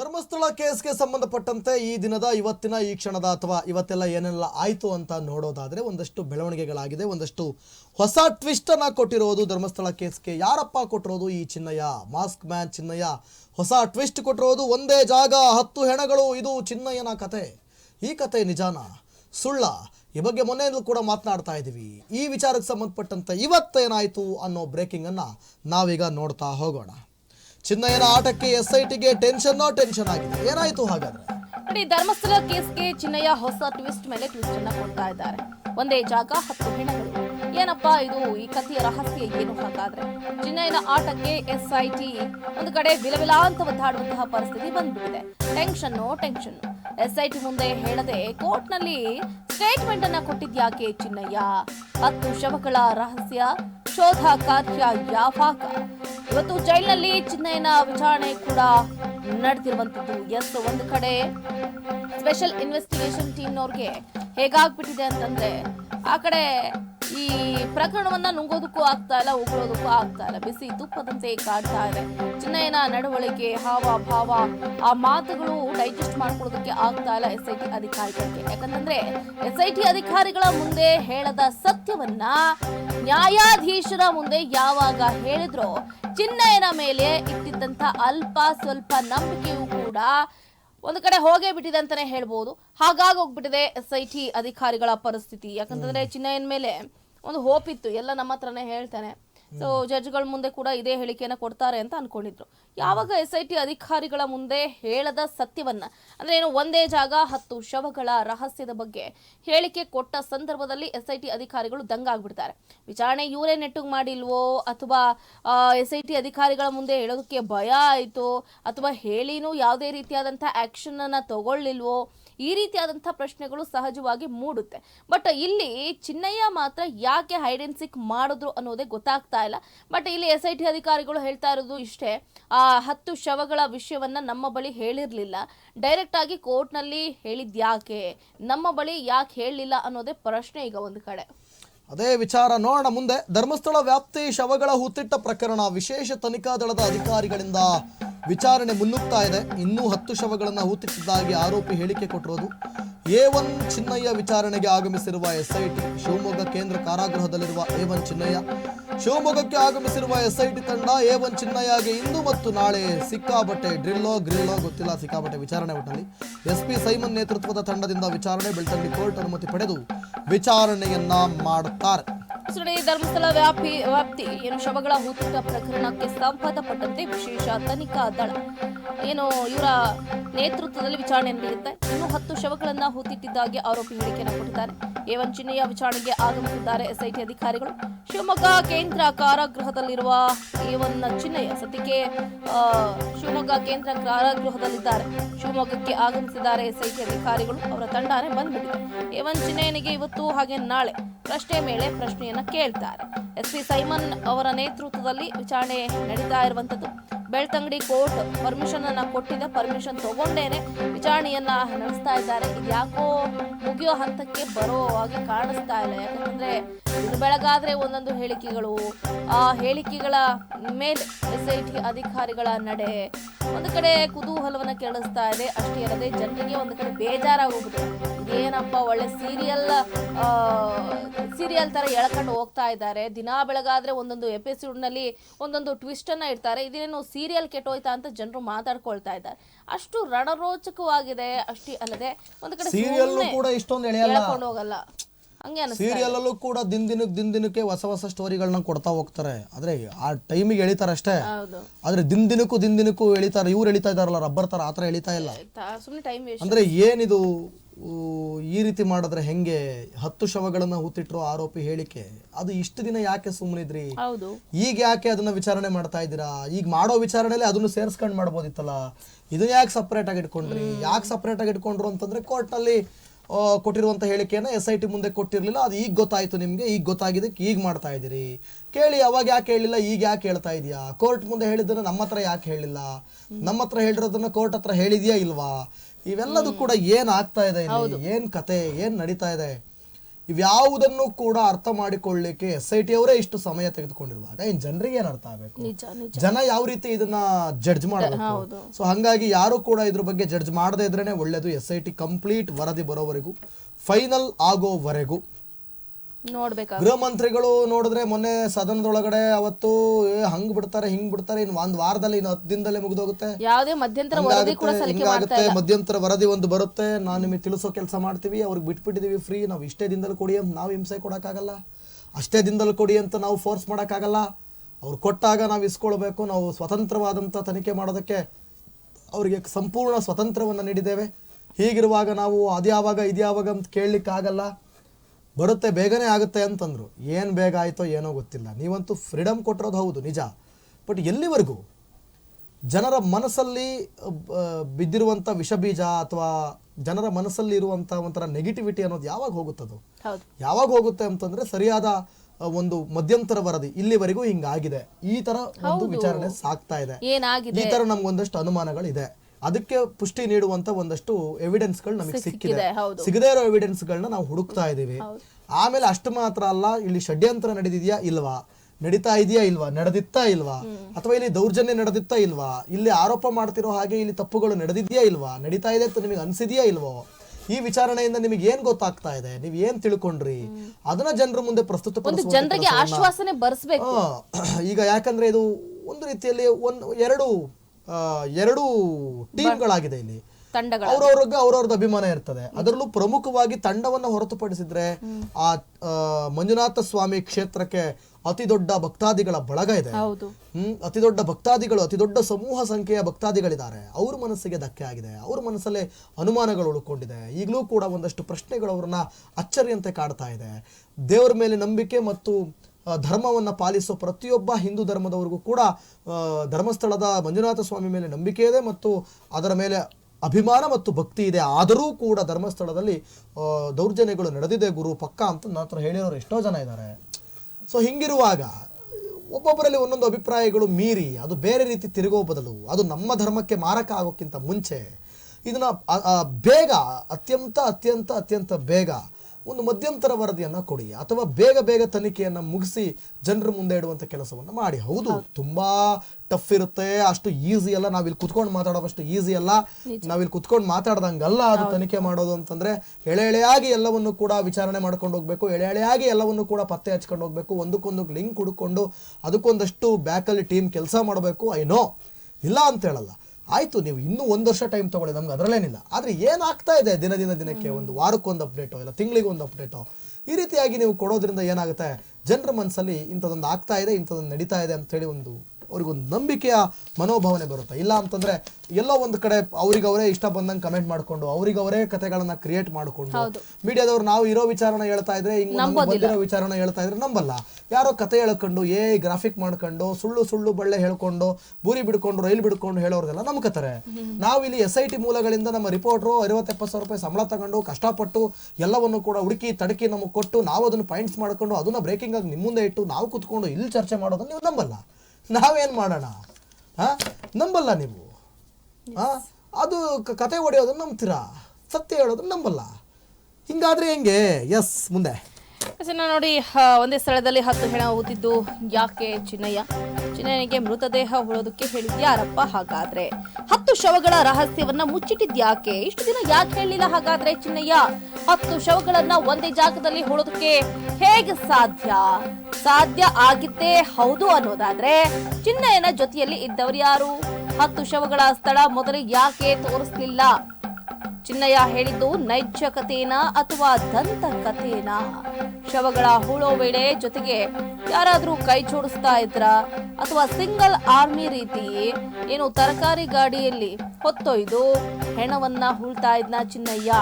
ಧರ್ಮಸ್ಥಳ ಕೇಸ್ಗೆ ಸಂಬಂಧಪಟ್ಟಂತೆ ಈ ದಿನದ, ಇವತ್ತಿನ, ಈ ಕ್ಷಣದ ಅಥವಾ ಇವತ್ತೆಲ್ಲ ಏನೆಲ್ಲ ಆಯಿತು ಅಂತ ನೋಡೋದಾದರೆ ಒಂದಷ್ಟು ಬೆಳವಣಿಗೆಗಳಾಗಿದೆ. ಒಂದಷ್ಟು ಹೊಸ ಟ್ವಿಸ್ಟನ್ನು ಕೊಟ್ಟಿರೋದು ಧರ್ಮಸ್ಥಳ ಕೇಸ್ಗೆ. ಯಾರಪ್ಪ ಕೊಟ್ಟಿರೋದು ಈ ಚಿನ್ನಯ್ಯ? Mask man Chinnaiah. ಹೊಸ ಟ್ವಿಸ್ಟ್ ಕೊಟ್ಟಿರೋದು ಒಂದೇ ಜಾಗ, ಹತ್ತು ಹೆಣಗಳು, ಇದು ಚಿನ್ನಯ್ಯನ ಕತೆ. ಈ ಕತೆ ನಿಜಾನ? ಸುಳ್ಳ? ಈ ಬಗ್ಗೆ ಮೊನ್ನೆಯಲ್ಲೂ ಕೂಡ ಮಾತನಾಡ್ತಾ ಇದ್ದೀವಿ. ಈ ವಿಚಾರಕ್ಕೆ ಸಂಬಂಧಪಟ್ಟಂತೆ ಇವತ್ತೇನಾಯಿತು ಅನ್ನೋ ಬ್ರೇಕಿಂಗನ್ನು ನಾವೀಗ ನೋಡ್ತಾ ಹೋಗೋಣ. ಚಿನ್ನಯ್ಯನ ಆಟಕ್ಕೆ ಎಸ್ ಐ ಟಿಗೆ ಟೆನ್ಷನ್ ಟೆನ್ಷನ್ ಆಗಿದೆ. ಏನಾಯ್ತು ಹಾಗಾದ್ರೆ? ನೋಡಿ, ಧರ್ಮಸ್ಥಳ ಕೇಸ್ಗೆ ಚಿನ್ನಯ್ಯ ಹೊಸ ಟ್ವಿಸ್ಟ್ ಮೇಲೆ ಟ್ವಿಸ್ಟ್ ಅನ್ನ ಕೊಡ್ತಾ ಇದ್ದಾರೆ. ಒಂದೇ ಜಾಗ, ಹತ್ತು ಹೆಣಗಳು ಏನಪ್ಪಾ ಇದು? ಈ ಕಥೆಯ ರಹಸ್ಯ ಏನು ಹಾಗಾದ್ರೆ? ಚಿನ್ನಯ್ಯನ ಆಟಕ್ಕೆ ಎಸ್ ಐ ಟಿ ಒಂದು ಕಡೆ ವಿಲವಿಲಾಂತ ಒದ್ದಾಡುವಂತಹ ಪರಿಸ್ಥಿತಿ ಬಂದ್ಬಿಟ್ಟಿದೆ. Tension tension S I T ಮುಂದೆ ಹೇಳದೆ ಕೋರ್ಟ್ನಲ್ಲಿ ಸ್ಟೇಟ್ಮೆಂಟ್ ಅನ್ನ ಕೊಟ್ಟಿದ್ಯಾಕೆ ಚಿನ್ನಯ್ಯ? ಹತ್ತು ಶವಗಳ ರಹಸ್ಯ, ಶೋಧ ಕಾರ್ಯ ಯಾವಾಗ? ಇವತ್ತು ಜೈಲಿನಲ್ಲಿ ಚಿನ್ನಯ್ಯನ ವಿಚಾರಣೆ ಕೂಡ ನಡೆದಿರುವಂತದ್ದು. ಎಸ್ ಒಂದು ಕಡೆ ಸ್ಪೆಷಲ್ ಇನ್ವೆಸ್ಟಿಗೇಷನ್ ಟೀಮ್ನವ್ರಿಗೆ ಹೇಗಾಗ್ಬಿಟ್ಟಿದೆ ಅಂತಂದ್ರೆ, ಆ ಕಡೆ ಈ ಪ್ರಕರಣವನ್ನ ನುಂಗೋದಕ್ಕೂ ಆಗ್ತಾ ಇಲ್ಲ ಉಗುಳೋದಕ್ಕೂ ಆಗ್ತಾ ಇಲ್ಲ. ಬಿಸಿ ತುಪ್ಪದಂತೆ ಕಾಡ್ತಾ ಇದೆ. ಚಿನ್ನಯ್ಯನ ನಡವಳಿಕೆ ಹಾವ ಭಾವ ಆ ಮಾತುಗಳು ಡೈಜೆಸ್ಟ್ ಮಾಡ್ಕೊಳ್ಳೋದಕ್ಕೆ ಆಗ್ತಾ ಇಲ್ಲ ಎಸ್ ಐ ಟಿ ಅಧಿಕಾರಿಗಳಿಗೆ. ಯಾಕಂತಂದ್ರೆ ಎಸ್ ಐ ಟಿ ಅಧಿಕಾರಿಗಳ ಮುಂದೆ ಹೇಳದ ಸತ್ಯವನ್ನ ನ್ಯಾಯಾಧೀಶರ ಮುಂದೆ ಯಾವಾಗ ಹೇಳಿದ್ರೋ ಚಿನ್ನಯ್ಯನ ಮೇಲೆ ಇಟ್ಟಿದ್ದಂತ ಅಲ್ಪ ಸ್ವಲ್ಪ ನಂಬಿಕೆಯೂ ಕೂಡ ಒಂದು ಕಡೆ ಹೋಗೇ ಬಿಟ್ಟಿದೆ ಅಂತಾನೆ ಹೇಳ್ಬೋದು. ಹಾಗಾಗಿ ಹೋಗ್ಬಿಟ್ಟಿದೆ ಎಸ್ ಐ ಟಿ ಅಧಿಕಾರಿಗಳ ಪರಿಸ್ಥಿತಿ. ಯಾಕಂತಂದ್ರೆ ಚಿನ್ನಯನ ಮೇಲೆ ಒಂದು ಹೋಪ್ ಇತ್ತು. ಎಲ್ಲ ನಮ್ಮ ಹತ್ರನೇ ಹೇಳ್ತಾನೆ. ಸೊ ಜಡ್ಜ್ಗಳ ಮುಂದೆ ಕೂಡ ಇದೇ ಹೇಳಿಕೆಯನ್ನು ಕೊಡ್ತಾರೆ ಅಂತ ಅನ್ಕೊಂಡಿದ್ರು. ಯಾವಾಗ ಎಸ್ ಐ ಟಿ ಅಧಿಕಾರಿಗಳ ಮುಂದೆ ಹೇಳದ ಸತ್ಯವನ್ನ, ಅಂದ್ರೆ ಏನು ಒಂದೇ ಜಾಗ, ಹತ್ತು ಶವಗಳ ರಹಸ್ಯದ ಬಗ್ಗೆ ಹೇಳಿಕೆ ಕೊಟ್ಟ ಸಂದರ್ಭದಲ್ಲಿ ಎಸ್ ಐ ಟಿ ಅಧಿಕಾರಿಗಳು ದಂಗಾಗ್ಬಿಡ್ತಾರೆ ವಿಚಾರಣೆ ಇವರೇ ನೆಟ್ಟಿಗೆ ಮಾಡಿಲ್ವೋ, ಅಥವಾ ಎಸ್ ಐ ಟಿ ಅಧಿಕಾರಿಗಳ ಮುಂದೆ ಹೇಳೋದಕ್ಕೆ ಭಯ ಆಯಿತು, ಅಥವಾ ಹೇಳಿನೂ ಯಾವುದೇ ರೀತಿಯಾದಂಥ ಆಕ್ಷನ್ ಅನ್ನ ತಗೊಳ್ಳಿಲ್ವೋ ಈ ರೀತಿಯಾದಂಥ ಪ್ರಶ್ನೆಗಳು ಸಹಜವಾಗಿ ಮೂಡುತ್ತೆ. ಬಟ್ ಇಲ್ಲಿ ಚಿನ್ನಯ್ಯ ಮಾತ್ರ ಯಾಕೆ ಹೈಡ್ ಅಂಡ್ ಮಾಡಿದ್ರು ಅನ್ನೋದೇ ಗೊತ್ತಾಗ್ತಾ ಇಲ್ಲ. ಬಟ್ ಇಲ್ಲಿ ಎಸ್ ಐ ಟಿ ಅಧಿಕಾರಿಗಳು ಹೇಳ್ತಾ ಇರೋದು ಇಷ್ಟೇ, ಆ ಹತ್ತು ಶವಗಳ ವಿಷಯವನ್ನ ನಮ್ಮ ಬಳಿ ಹೇಳಿರಲಿಲ್ಲ. ಡೈರೆಕ್ಟ್ ಆಗಿ ಕೋರ್ಟ್ನಲ್ಲಿ ಹೇಳಿದ್ಯಾಕೆ ನಮ್ಮ ಬಳಿ ಯಾಕೆ ಹೇಳಲಿಲ್ಲ ಅನ್ನೋದೇ ಪ್ರಶ್ನೆ ಈಗ ಒಂದು ಕಡೆ. ಅದೇ ವಿಚಾರ ನೋಡೋಣ ಮುಂದೆ. ಧರ್ಮಸ್ಥಳ ವ್ಯಾಪ್ತಿ ಶವಗಳ ಹುತ್ತಿಟ್ಟ ಪ್ರಕರಣ ವಿಶೇಷ ತನಿಖಾ ದಳದ ಅಧಿಕಾರಿಗಳಿಂದ ವಿಚಾರಣೆ ಮುನ್ನುಗ್ತಾ ಇದೆ. ಇನ್ನೂ ಹತ್ತು ಶವಗಳನ್ನು ಹೂತಿಟ್ಟಿದ್ದಾಗಿ ಆರೋಪಿ ಹೇಳಿಕೆ ಕೊಟ್ಟಿರೋದು. ಎ ಒನ್ ಚಿನ್ನಯ್ಯ ವಿಚಾರಣೆಗೆ ಆಗಮಿಸಿರುವ ಎಸ್ಐಟಿ, ಶಿವಮೊಗ್ಗ ಕೇಂದ್ರ ಕಾರಾಗೃಹದಲ್ಲಿರುವ ಎ ಒನ್ ಚಿನ್ನಯ್ಯ. ಶಿವಮೊಗ್ಗಕ್ಕೆ ಆಗಮಿಸಿರುವ ಎಸ್ಐಟಿ ತಂಡ ಎ ಒನ್ ಚಿನ್ನಯ್ಯಗೆ ಇಂದು ಮತ್ತು ನಾಳೆ ಸಿಕ್ಕಾಬಟ್ಟೆ ಡ್ರಿಲ್ಲೋ, ಗ್ರಿಲ್ಲೋ ಗೊತ್ತಿಲ್ಲ ಸಿಕ್ಕಾಬಟ್ಟೆ ವಿಚಾರಣೆ ಒಟ್ಟಲ್ಲಿ. ಎಸ್ಪಿ ಸೈಮನ್ ನೇತೃತ್ವದ ತಂಡದಿಂದ ವಿಚಾರಣೆ ಬೆಳ್ತಂಗಿ ಕೋರ್ಟ್ ಅನುಮತಿ ಪಡೆದು ವಿಚಾರಣೆಯನ್ನ ಮಾಡುತ್ತಾರೆ ಧರ್ಮಸ್ಥಳ ವ್ಯಾಪಿ ವ್ಯಾಪ್ತಿ ಏನು ಶವಗಳ ಹುತ್ತ ಪ್ರಕರಣಕ್ಕೆ ಸಂಬಂಧಪಟ್ಟಂತೆ ವಿಶೇಷ ತನಿಖಾ ದಳ. ಏನು ಇವರ ನೇತೃತ್ವದಲ್ಲಿ ವಿಚಾರಣೆ ನಡೆಯುತ್ತೆ. ಇನ್ನು ಹತ್ತು ಶವಗಳನ್ನ ಹೂತಿಟ್ಟಿದ್ದಾಗಿ ಆರೋಪಿ ಹೇಳಿಕೆಯನ್ನು ಕೊಟ್ಟಿದ್ದಾರೆ. ಏವನ್ ಚಿನ್ನಯ್ಯ ವಿಚಾರಣೆಗೆ ಆಗಮಿಸಿದ್ದಾರೆ ಎಸ್ಐಟಿ ಅಧಿಕಾರಿಗಳು. ಶಿವಮೊಗ್ಗ ಕೇಂದ್ರ ಕಾರಾಗೃಹದಲ್ಲಿರುವ ಏವನ್ ಚಿನ್ನಯ್ಯ ಸದ್ಯಕ್ಕೆ ಶಿವಮೊಗ್ಗ ಕೇಂದ್ರ ಕಾರಾಗೃಹದಲ್ಲಿದ್ದಾರೆ. ಶಿವಮೊಗ್ಗಕ್ಕೆ ಆಗಮಿಸಿದ್ದಾರೆ ಎಸ್ಐಟಿ ಅಧಿಕಾರಿಗಳು. ಅವರ ತಂಡನೇ ಬಂದ್ಬಿಟ್ಟಿದೆ. ಏವನ್ ಚಿನ್ನಯ್ಯನಿಗೆ ಇವತ್ತು ಹಾಗೆ ನಾಳೆ ಪ್ರಶ್ನೆ ಮೇಲೆ ಪ್ರಶ್ನೆಯನ್ನ ಕೇಳ್ತಾರೆ. ಎಸ್ ಪಿ ಸೈಮನ್ ಅವರ ನೇತೃತ್ವದಲ್ಲಿ ವಿಚಾರಣೆ ನಡೀತಾ ಇರುವಂತದ್ದು ಬೆಳ್ತಂಗಡಿ ಕೋರ್ಟ್ ಪರ್ಮಿಷನ್ ಅನ್ನ ಕೊಟ್ಟಿದೆ. ಪರ್ಮಿಷನ್ ತಗೊಂಡೇನೆ ವಿಚಾರಣೆಯನ್ನ ನಡೆಸ್ತಾ ಇದ್ದಾರೆ. ಇದು ಯಾಕೋ ಮುಗಿಯೋ ಹಂತಕ್ಕೆ ಬರೋ ಹಾಗೆ ಕಾಣಿಸ್ತಾ ಇಲ್ಲ. ಯಾಕಂದ್ರೆ ಇದು ಬೆಳಗಾದ್ರೆ ಒಂದೊಂದು ಹೇಳಿಕೆಗಳು, ಆ ಹೇಳಿಕೆಗಳ ಮೇಲೆ ಎಸ್ ಐ ಟಿ ಅಧಿಕಾರಿಗಳ ನಡೆ ಒಂದು ಕಡೆ ಕುತೂಹಲವನ್ನು ಕೇಳಿಸ್ತಾ ಇದೆ. ಅಷ್ಟೇ ಅಲ್ಲದೆ ಜನರಿಗೆ ಒಂದು ಕಡೆ ಬೇಜಾರಾಗೋಗ್ಬಿಟ್ಟಿದೆ ಇದೇನಪ್ಪ ಒಳ್ಳೆ ಸೀರಿಯಲ್ ಸೀರಿಯಲ್ ತರ ಎಳ್ಕೊಂಡು ಹೋಗ್ತಾ ಇದ್ದಾರೆ. ದಿನಾ ಬೆಳಗಾದ್ರೆ ಒಂದೊಂದು ಎಪಿಸೋಡ್ನಲ್ಲಿ ಒಂದೊಂದು ಟ್ವಿಸ್ಟ್ ಅನ್ನ ಇಡ್ತಾರೆ. ಇದೇನು ಸೀರಿಯಲ್ ಕೆಟ್ಟೋಯ್ತಾ ಅಂತ ಜನರು ಮಾತಾಡ್ಕೊಳ್ತಾ ಇದ್ದಾರೆ. ಅಷ್ಟು ರಣರೋಚಕವಾಗಿದೆ. ಅಷ್ಟೇ ಅಲ್ಲದೆ ಒಂದು ಕಡೆ ಸೀರಿಯಲ್ ಕೂಡ ಇಷ್ಟೊಂದು ಎಳ್ಕೊಂಡು ಹೋಗಲ್ಲ. ಹಂಗೆ ಸೀರಿಯಲ್ಲೂ ಸೀರಿಯಲ್ ಅಲ್ಲೂ ಕೂಡ ದಿನ ದಿನಕ್ಕೆ ದಿನ ದಿನಕ್ಕೆ ಹೊಸ ಹೊಸ ಸ್ಟೋರಿಗಳನ್ನ ಕೊಡ್ತಾ ಹೋಗ್ತಾರೆ. ಆದ್ರೆ ಆ ಟೈಮಿಗೆ ಎಳಿತಾರೆ ಅಷ್ಟೇ. ಆದ್ರೆ ದಿನ ದಿನಕ್ಕೂ ದಿನ ದಿನಕ್ಕೂ ಎಳಿತಾರೆ. ಇವ್ರು ಎಳಿತಾ ಇದಾರಲ್ಲ ರಬ್ಬರ್ ತರ ಆತರ ಎಳಿತಾ ಇಲ್ಲ. ಸುಮ್ಮನೆ ಟೈಮ್ ಅಂದ್ರೆ ಏನಿದು? ಈ ರೀತಿ ಮಾಡಿದ್ರೆ ಹೆಂಗೆ ಹತ್ತು ಶವಗಳನ್ನ ಹೂತಿಟ್ರು ಆರೋಪಿ ಹೇಳಿಕೆ ಅದು ಇಷ್ಟು ದಿನ ಯಾಕೆ ಸುಮ್ಮನಿದ್ರಿ ಈಗ ಯಾಕೆ ಅದನ್ನ ವಿಚಾರಣೆ ಮಾಡ್ತಾ ಇದ್ದೀರಾ? ಈಗ ಮಾಡೋ ವಿಚಾರಣೆಯಲ್ಲಿ ಅದನ್ನು ಸೇರಿಸ್ಕೊಂಡು ಮಾಡ್ಬೋದಿತ್ತಲ್ಲ? ಇದು ಯಾಕೆ ಸಪ್ರೇಟ್ ಆಗಿ ಇಟ್ಕೊಂಡ್ರಿ? ಯಾಕೆ ಸಪ್ರೇಟ್ ಆಗಿ ಇಟ್ಕೊಂಡ್ರು ಅಂತಂದ್ರೆ ಕೋರ್ಟ್ನಲ್ಲಿ ಕೊಟ್ಟಿರುವಂತ ಹೇಳಿಕೆಯನ್ನ ಎಸ್ ಐ ಟಿ ಮುಂದೆ ಕೊಟ್ಟಿರ್ಲಿಲ್ಲ. ಅದು ಈಗ ಗೊತ್ತಾಯ್ತು ನಿಮ್ಗೆ ಈಗ ಗೊತ್ತಾಗಿದೆ ಈಗ ಮಾಡ್ತಾ ಇದ್ದೀರಿ. ಕೇಳಿ ಅವಾಗ ಯಾಕೆ ಹೇಳಿಲ್ಲ ಈಗ ಯಾಕೆ ಹೇಳ್ತಾ ಇದೀಯಾ? ಕೋರ್ಟ್ ಮುಂದೆ ಹೇಳಿದ್ದನ್ನ ನಮ್ಮ ಹತ್ರ ಯಾಕೆ ಹೇಳಿಲ್ಲ? ನಮ್ಮ ಹತ್ರ ಹೇಳಿರೋದನ್ನ ಕೋರ್ಟ್ ಹತ್ರ ಹೇಳಿದ್ಯಾ ಇಲ್ವಾ? ಇವೆಲ್ಲದೂ ಕೂಡ ಏನ್ ಆಗ್ತಾ ಇದೆ ಇಲ್ಲಿ? ಏನ್ ಕತೆ? ಏನ್ ನಡೀತಾ ಇದೆ? ಇವ್ಯಾವುದನ್ನು ಕೂಡ ಅರ್ಥ ಮಾಡಿಕೊಳ್ಳಿಕ್ಕೆ ಎಸ್ ಐ ಟಿ ಅವರೇ ಇಷ್ಟು ಸಮಯ ತೆಗೆದುಕೊಂಡಿರುವಾಗ ಇನ್ ಜನರಿಗೆ ಏನ್ ಅರ್ಥ ಆಗಬೇಕು? ಜನ ಯಾವ ರೀತಿ ಇದನ್ನ ಜಡ್ಜ್ ಮಾಡಬೇಕು? ಸೊ ಹಂಗಾಗಿ ಯಾರು ಕೂಡ ಇದ್ರ ಬಗ್ಗೆ ಜಡ್ಜ್ ಮಾಡದೇ ಇದ್ರೇನೆ ಒಳ್ಳೇದು. ಎಸ್ ಐ ಟಿ ಕಂಪ್ಲೀಟ್ ವರದಿ ಬರೋವರೆಗೂ ಫೈನಲ್ ಆಗೋವರೆಗೂ. ಗೃಹ ಮಂತ್ರಿಗಳು ನೋಡಿದ್ರೆ ಮೊನ್ನೆ ಸದನದೊಳಗಡೆ ಅವತ್ತು ಏ ಹಂಗ್ ಬಿಡ್ತಾರೆ ಹಿಂಗ್ ಬಿಡ್ತಾರೆ ಇನ್ ಒಂದ್ ವಾರದಲ್ಲಿ ಇನ್ನು ಹತ್ತು ದಿನದಲ್ಲೇ ಮುಗಿದೋಗುತ್ತೆ. ಯಾವುದೇ ಮಧ್ಯಂತರ ವರದಿ ಕೂಡ ಸಲ್ಲಿಕೆ ಮಾಡ್ತಾ ಹಿಂಗಾಗುತ್ತೆ ಮಧ್ಯಂತರ ವರದಿ ಒಂದು ಬರುತ್ತೆ. ನಾನ್ ನಿಮಗೆ ತಿಳಿಸೋ ಕೆಲಸ ಮಾಡ್ತೀವಿ ಅವ್ರಿಗೆ ಬಿಟ್ಬಿಟ್ಟಿದೀವಿ ಫ್ರೀ ನಾವು ಇಷ್ಟೇ ದಿನದಲ್ಲಿ ಕೊಡಿ ಅಂತ ನಾವು ಹಿಂಸೆ ಕೊಡೋಕ್ಕಾಗಲ್ಲ. ಅಷ್ಟೇ ದಿನದಲ್ಲಿ ಕೊಡಿ ಅಂತ ನಾವು ಫೋರ್ಸ್ ಮಾಡೋಕ್ಕಾಗಲ್ಲ. ಅವ್ರು ಕೊಟ್ಟಾಗ ನಾವು ಇಸ್ಕೊಳ್ಬೇಕು ನಾವು ಸ್ವತಂತ್ರವಾದಂಥ ತನಿಖೆ ಮಾಡೋದಕ್ಕೆ ಅವರಿಗೆ ಸಂಪೂರ್ಣ ಸ್ವತಂತ್ರವನ್ನು ನೀಡಿದ್ದೇವೆ. ಹೀಗಿರುವಾಗ ನಾವು ಅದ್ಯಾವಾಗ ಇದ್ಯಾವಾಗ ಅಂತ ಕೇಳಲಿಕ್ಕಾಗಲ್ಲ. ಬರುತ್ತೆ ಬೇಗನೆ ಆಗುತ್ತೆ ಅಂತಂದರು. ಏನು ಬೇಗ ಆಯಿತೋ ಏನೋ ಗೊತ್ತಿಲ್ಲ. ನೀವಂತೂ ಫ್ರೀಡಮ್ ಕೊಟ್ಟಿರೋದು ಹೌದು ನಿಜ. ಬಟ್ ಎಲ್ಲಿವರೆಗೂ ಜನರ ಮನಸ್ಸಲ್ಲಿ ಬಿದ್ದಿರುವಂಥ ವಿಷಬೀಜ ಅಥವಾ ಜನರ ಮನಸ್ಸಲ್ಲಿ ಇರುವಂಥ ಒಂಥರ ನೆಗೆಟಿವಿಟಿ ಅನ್ನೋದು ಯಾವಾಗ ಹೋಗುತ್ತದು? ಯಾವಾಗ ಹೋಗುತ್ತೆ ಅಂತಂದರೆ ಸರಿಯಾದ ಒಂದು ಮಧ್ಯಂತರ ವರದಿ ಇಲ್ಲಿವರೆಗೂ ಹಿಂಗಾಗಿದೆ. ಈ ತರ ಒಂದು ವಿಚಾರಣೆ ಸಾಗ್ತಾ ಇದೆ. ಈ ತರ ನಮ್ಗೊಂದಷ್ಟು ಅನುಮಾನಗಳಿದೆ. ಅದಕ್ಕೆ ಪುಷ್ಟಿ ನೀಡುವಂತ ಒಂದಷ್ಟು ಎವಿಡೆನ್ಸ್ಗಳು ನಮಗೆ ಸಿಕ್ಕಿದೆ. ಸಿಗದೇ ಇರೋ ಎವಿಡೆನ್ಸ್ಗಳನ್ನ ನಾವು ಹುಡುಕ್ತಾ ಇದ್ದೀವಿ ಆಮೇಲೆ ಅಷ್ಟು ಮಾತ್ರ ಅಲ್ಲ ಇಲ್ಲಿ ಷಡ್ಯಂತ್ರ ನಡೆದಿದೆಯಾ ಇಲ್ವಾ? ನಡೀತಾ ಇದೆಯಾ ಇಲ್ವಾ? ನಡೆದಿತ್ತಾ ಇಲ್ವಾ? ಅಥವಾ ಇಲ್ಲಿ ದೌರ್ಜನ್ಯ ನಡೆದಿತ್ತಾ ಇಲ್ವಾ? ಇಲ್ಲಿ ಆರೋಪ ಮಾಡ್ತಿರೋ ಹಾಗೆ ಇಲ್ಲಿ ತಪ್ಪುಗಳು ನಡೆದಿದ್ಯಾ ಇಲ್ವಾ? ನಡೀತಾ ಇದೆ ಅಂತ ನಿಮಗೆ ಅನ್ಸಿದ್ಯಾ ಇಲ್ವೋ? ಈ ವಿಚಾರಣೆಯಿಂದ ನಿಮಗೆ ಏನ್ ಗೊತ್ತಾಗ್ತಾ ಇದೆ? ನೀವ್ ಏನ್ ತಿಳ್ಕೊಂಡ್ರಿ? ಅದನ್ನ ಜನರ ಮುಂದೆ ಪ್ರಸ್ತುತ ಜನರಿಗೆ ಆಶ್ವಾಸನೆ ಬರ್ಸ್ಬೇಕು. ಈಗ ಯಾಕಂದ್ರೆ ಇದು ಒಂದು ರೀತಿಯಲ್ಲಿ ಒಂದು ಎರಡು ಎರಡು ಟೀಮ್ಗಳಾಗಿದೆ ಇಲ್ಲಿ. ಅವ್ರವ್ರಿಗೆ ಅವ್ರವ್ರದ್ದು ಅಭಿಮಾನ ಇರ್ತದೆ. ಅದರಲ್ಲೂ ಪ್ರಮುಖವಾಗಿ ತಂಡವನ್ನ ಹೊರತುಪಡಿಸಿದ್ರೆ ಆ ಮಂಜುನಾಥ ಸ್ವಾಮಿ ಕ್ಷೇತ್ರಕ್ಕೆ ಅತಿ ದೊಡ್ಡ ಭಕ್ತಾದಿಗಳ ಬಳಗ ಇದೆ. ಹ್ಮ್ ಅತಿ ದೊಡ್ಡ ಭಕ್ತಾದಿಗಳು ಅತಿ ದೊಡ್ಡ ಸಮೂಹ ಸಂಖ್ಯೆಯ ಭಕ್ತಾದಿಗಳಿದ್ದಾರೆ. ಅವ್ರ ಮನಸ್ಸಿಗೆ ಧಕ್ಕೆ ಆಗಿದೆ. ಅವ್ರ ಮನಸ್ಸಲ್ಲೇ ಅನುಮಾನಗಳು ಉಳ್ಕೊಂಡಿದೆ. ಈಗಲೂ ಕೂಡ ಒಂದಷ್ಟು ಪ್ರಶ್ನೆಗಳು ಅವ್ರನ್ನ ಅಚ್ಚರಿಯಂತೆ ಕಾಡ್ತಾ ಇದೆ. ದೇವರ ಮೇಲೆ ನಂಬಿಕೆ ಮತ್ತು ಧರ್ಮವನ್ನ ಪಾಲಿಸೋ ಪ್ರತಿಯೊಬ್ಬ ಹಿಂದೂ ಧರ್ಮದವರಿಗೂ ಕೂಡ ಧರ್ಮಸ್ಥಳದ ಮಂಜುನಾಥ ಸ್ವಾಮಿ ಮೇಲೆ ನಂಬಿಕೆ ಇದೆ ಮತ್ತು ಅದರ ಮೇಲೆ ಅಭಿಮಾನ ಮತ್ತು ಭಕ್ತಿ ಇದೆ. ಆದರೂ ಕೂಡ ಧರ್ಮಸ್ಥಳದಲ್ಲಿ ದೌರ್ಜನ್ಯಗಳು ನಡೆದಿದೆ ಗುರು, ಪಕ್ಕ ಅಂತ ನನ್ನ ಹತ್ರ ಹೇಳಿರೋರು ಎಷ್ಟೋ ಜನ ಇದ್ದಾರೆ. ಸೊ ಹಿಂಗಿರುವಾಗ ಒಬ್ಬೊಬ್ಬರಲ್ಲಿ ಒಂದೊಂದು ಅಭಿಪ್ರಾಯಗಳು ಮೀರಿ, ಅದು ಬೇರೆ ರೀತಿ ತಿರುಗೋ ಬದಲು, ಅದು ನಮ್ಮ ಧರ್ಮಕ್ಕೆ ಮಾರಕ ಆಗೋಕ್ಕಿಂತ ಮುಂಚೆ, ಇದನ್ನ ಬೇಗ, ಅತ್ಯಂತ ಅತ್ಯಂತ ಅತ್ಯಂತ ಬೇಗ ಒಂದು ಮಧ್ಯಂತರ ವರದಿಯನ್ನು ಕೊಡಿ ಅಥವಾ ಬೇಗ ಬೇಗ ತನಿಖೆಯನ್ನು ಮುಗಿಸಿ ಜನರ ಮುಂದೆ ಇಡುವಂಥ ಕೆಲಸವನ್ನು ಮಾಡಿ. ಹೌದು ತುಂಬಾ ಟಫ್ ಇರುತ್ತೆ ಅಷ್ಟು ಈಸಿ ಅಲ್ಲ. ನಾವಿಲ್ಲಿ ಕುತ್ಕೊಂಡು ಮಾತಾಡೋವಷ್ಟು ಈಸಿ ಅಲ್ಲ. ನಾವಿಲ್ಲಿ ಕುತ್ಕೊಂಡು ಮಾತಾಡ್ದಂಗಲ್ಲ ಅದು ತನಿಖೆ ಮಾಡೋದು ಅಂತಂದ್ರೆ ಎಳೆ ಎಳೆಯಾಗಿ ಎಲ್ಲವನ್ನು ಕೂಡ ವಿಚಾರಣೆ ಮಾಡ್ಕೊಂಡು ಹೋಗ್ಬೇಕು ಎಳೆ ಎಳೆಯಾಗಿ ಎಲ್ಲವನ್ನು ಕೂಡ ಪತ್ತೆ ಹಚ್ಕೊಂಡು ಹೋಗ್ಬೇಕು ಒಂದಕ್ಕೊಂದು ಲಿಂಕ್ ಹುಡುಕೊಂಡು ಅದಕ್ಕೊಂದಷ್ಟು ಬ್ಯಾಕಲ್ಲಿ ಟೀಮ್ ಕೆಲಸ ಮಾಡಬೇಕು ಐ ನೋ ಇಲ್ಲ ಅಂತ ಹೇಳಲ್ಲ ಆಯ್ತು ನೀವು ಇನ್ನೂ ಒಂದು ವರ್ಷ ಟೈಮ್ ತಗೊಳ್ಳಿ ನಮ್ಗೆ ಅದರಲ್ಲೇನಿಲ್ಲ ಆದ್ರೆ ಏನಾಗ್ತಾ ಇದೆ ದಿನ ದಿನ ದಿನಕ್ಕೆ ಒಂದು ವಾರಕ್ಕೊಂದು ಅಪ್ಡೇಟೋ ಇಲ್ಲ ತಿಂಗಳಿಗೆ ಒಂದು ಅಪ್ಡೇಟೋ ಈ ರೀತಿಯಾಗಿ ನೀವು ಕೊಡೋದ್ರಿಂದ ಏನಾಗುತ್ತೆ? ಜನರ ಮನಸ್ಸಲ್ಲಿ ಇಂಥದ್ದೊಂದು ಆಗ್ತಾ ಇದೆ ಇಂಥದ್ದೊಂದು ನಡೀತಾ ಇದೆ ಅಂತೇಳಿ ಒಂದು ಅವ್ರಿಗೊಂದು ನಂಬಿಕೆಯ ಮನೋಭಾವನೆ ಬರುತ್ತೆ. ಇಲ್ಲ ಅಂತಂದ್ರೆ ಎಲ್ಲೋ ಒಂದು ಕಡೆ ಅವರಿಗವರೇ ಇಷ್ಟ ಬಂದಂಗೆ ಕಮೆಂಟ್ ಮಾಡ್ಕೊಂಡು ಅವರಿಗವರೇ ಕಥೆಗಳನ್ನ ಕ್ರಿಯೇಟ್ ಮಾಡ್ಕೊಂಡು ಮೀಡಿಯಾದವ್ರು ನಾವು ಇರೋ ವಿಚಾರನ ಹೇಳ್ತಾ ಇದ್ರೆ ಹಿಂಗ್ ಬಂದಿರೋ ವಿಚಾರನ ಹೇಳ್ತಾ ಇದ್ರೆ ನಂಬಲ್ಲ. ಯಾರೋ ಕತೆ ಹೇಳ್ಕೊಂಡು ಏ ಗ್ರಾಫಿಕ್ ಮಾಡ್ಕೊಂಡು ಸುಳ್ಳು ಸುಳ್ಳು ಬಳ್ಳೆ ಹೇಳ್ಕೊಂಡು ಬೂರಿ ಬಿಡ್ಕೊಂಡು ರೈಲ್ ಬಿಡ್ಕೊಂಡು ಹೇಳೋರ್ದೆಲ್ಲ ನಂಬ್ಕತಾರೆ ನಾವು ಇಲ್ಲಿ ಎಸ್ ಐ ಟಿ ಮೂಲಗಳಿಂದ ನಮ್ಮ ರಿಪೋರ್ಟ್ರು ಐವತ್ತೆಪ್ಪತ್ತು ಸಾವಿರ ರೂಪಾಯಿ ಸಂಬಳ ತಗೊಂಡು ಕಷ್ಟಪಟ್ಟು ಎಲ್ಲವನ್ನು ಕೂಡ ಹುಡುಕಿ ತಡಕಿ ನಮಗೆ ಕೊಟ್ಟು ನಾವು ಅದನ್ನು ಪಾಯಿಂಟ್ಸ್ ಮಾಡ್ಕೊಂಡು ಅದನ್ನ ಬ್ರೇಕಿಂಗ್ ಆಗಿ ನಿಮ್ಮ ಮುಂದೆ ಇಟ್ಟು ನಾವು ಕುತ್ಕೊಂಡು ಇಲ್ಲಿ ಚರ್ಚೆ ಮಾಡೋದನ್ನ ನೀವು ನಂಬಲ್ಲ. ನಾವೇನ್ ಮಾಡೋಣ? ಹಾ ನಂಬಲ್ಲ ನೀವು. ಹಾಂ ಅದು ಕತೆ ಹೊಡೆಯೋದನ್ನ ನಂಬ್ತೀರಾ? ಸತ್ಯ ಹೇಳೋದನ್ನ ನಂಬಲ್ಲ. ಹಿಂಗಾದ್ರೆ ಹೆಂಗೆ? ಎಸ್ ಮುಂದೆ. ನೋಡಿ ಒಂದೇ ಸ್ಥಳದಲ್ಲಿ ಹತ್ತು ಹೆಣ ಓದಿದ್ದು ಯಾಕೆ ಚಿನ್ನಯ್ಯ? ಚಿನ್ನಯ್ಯನಿಗೆ ಮೃತದೇಹ ಉಳೋದಕ್ಕೆ ಹೇಳಿದ್ಯಾರಪ್ಪ ಹಾಗಾದ್ರೆ? ಹತ್ತು ಶವಗಳ ರಹಸ್ಯವನ್ನ ಮುಚ್ಚಿಟ್ಟಿದ್ಯಾಕೆ ಇಷ್ಟು ದಿನ ಯಾಕೆ ಹೇಳಿಲ್ಲ ಹಾಗಾದ್ರೆ ಚಿನ್ನಯ್ಯ? ಹತ್ತು ಶವಗಳನ್ನ ಒಂದೇ ಜಾಗದಲ್ಲಿ ಉಳೋದಕ್ಕೆ ಹೇಗೆ ಸಾಧ್ಯ? ಸಾಧ್ಯ ಆಗಿದ್ದೇ ಹೌದು ಅನ್ನೋದಾದ್ರೆ ಚಿನ್ನಯ್ಯನ ಜೊತೆಯಲ್ಲಿ ಇದ್ದವರು ಯಾರು? ಹತ್ತು ಶವಗಳ ಸ್ಥಳ ಮೊದಲು ಯಾಕೆ ತೋರಿಸ್ಲಿಲ್ಲ? ಚಿನ್ನಯ್ಯ ಹೇಳಿದ್ದು ನೈಜ ಕಥೆನಾ ಅಥವಾ ದಂತ ಕಥೆನಾ ಶವಗಳ ಹೂಳೋ ವೇಳೆ ಜೊತೆಗೆ ಯಾರಾದ್ರೂ ಕೈ ಜೋಡಿಸ್ತಾ ಇದ್ರ? ಅಥವಾ ಸಿಂಗಲ್ ಆರ್ಮಿ ರೀತಿ ಏನು ತರಕಾರಿ ಗಾಡಿಯಲ್ಲಿ ಹೊತ್ತೊಯ್ದು ಹೆಣವನ್ನ ಹೂಳ್ತಾ ಇದ್ನ ಚಿನ್ನಯ್ಯ?